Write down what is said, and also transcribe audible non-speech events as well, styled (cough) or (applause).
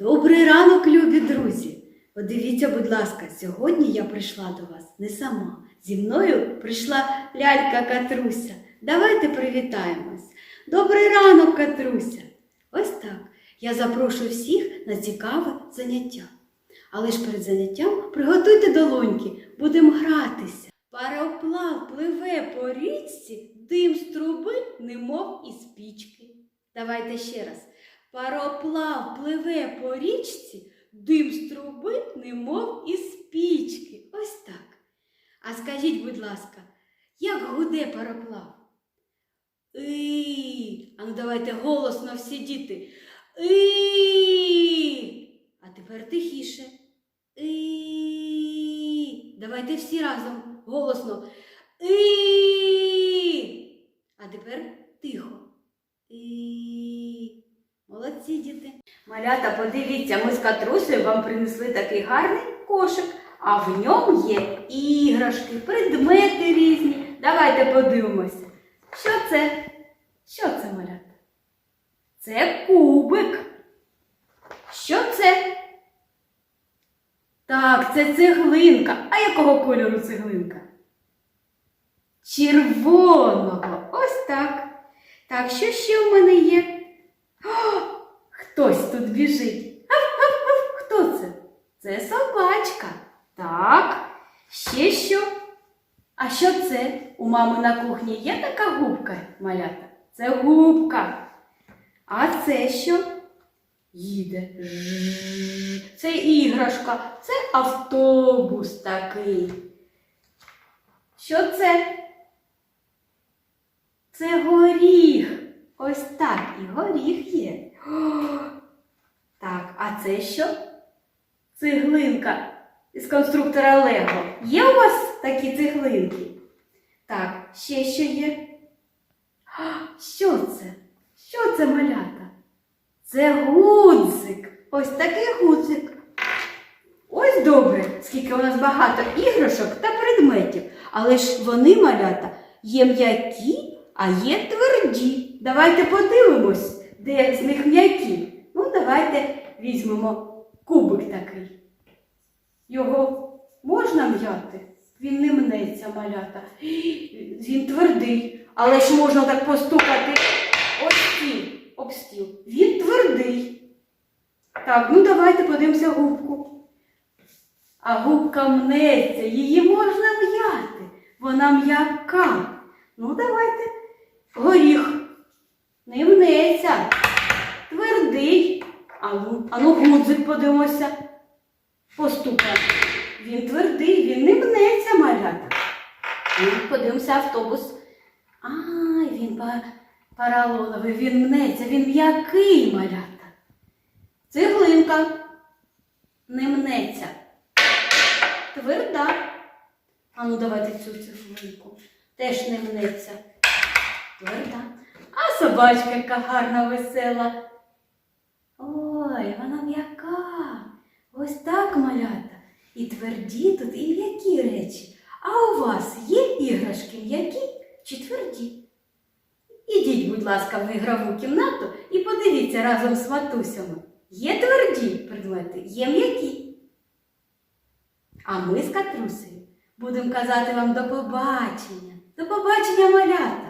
Добрий ранок, любі друзі! Подивіться, будь ласка, сьогодні я прийшла до вас не сама. Зі мною прийшла лялька Катруся. Давайте привітаємось. Добрий ранок, Катруся! Ось так. Я запрошую всіх на цікаве заняття. Але ж перед заняттям приготуйте долоньки, будемо гратися. Пароплав пливе по річці, дим з труби, немов із пічки. Давайте ще раз. Пароплав пливе по річці, дим з труби, немов із пічки. Ось так. А скажіть, будь ласка, як гуде пароплав? І. А ну давайте голосно всі діти. І. А тепер тихіше. І. Давайте всі разом голосно. І. А тепер тихо. І. Молодці діти. Малята, подивіться, ми з Катрусею вам принесли такий гарний кошик, а в ньому є іграшки, предмети різні. Давайте подивимося. Що це? Що це, малята? Це кубик. Що це? Так, це цеглинка. А якого кольору цеглинка? Червоного. Ось так. Так, що ще в мене біжить. Гав-гав-гав. Хто це? Це собачка. Так. Ще що? А що це? У мами на кухні є така губка, малята? Це губка. А це що? Їде. Це іграшка, це автобус такий. Що це? Це горіх. Ось так, і горіх є. Це що? Цеглинка із конструктора Лего. Є у вас такі цеглинки? Так, ще що є? А, Що це? Що це малята? Це гудзик. Ось такий гудзик. Ось добре, скільки у нас багато іграшок та предметів. Але ж вони, малята, є м'які, а є тверді. Давайте подивимось, де з них м'які. Ну, давайте візьмемо кубик такий. Його можна м'яти? Він не мнеться, малята. (gasps) Він твердий, але ж можна так постукати ось стіл, об стіл. Він твердий. Так, ну давайте подивимося губку. А губка мнеться, її можна м'яти. Вона м'яка. Ну, давайте. Горіх. Не мнеться. Твердий. А ну, ну гудзик подивимося. Постукай. Він твердий, він не мнеться, малята. Подивимося автобус. Ай, він па- паралоновий, він мнеться, він м'який, малята. Цеглинка не мнеться. Тверда. А ну давайте цю цеглинку. Теж не мнеться. Тверда. А собачка яка гарна, весела. Ой, вона м'яка. Ось так, малята. І тверді тут, і м'які речі. А у вас є іграшки м'які чи тверді? Ідіть, будь ласка, в ігрову кімнату і подивіться разом з матусями. Є тверді предмети, є м'які. А ми з Катрусею будемо казати вам до побачення. До побачення, малята!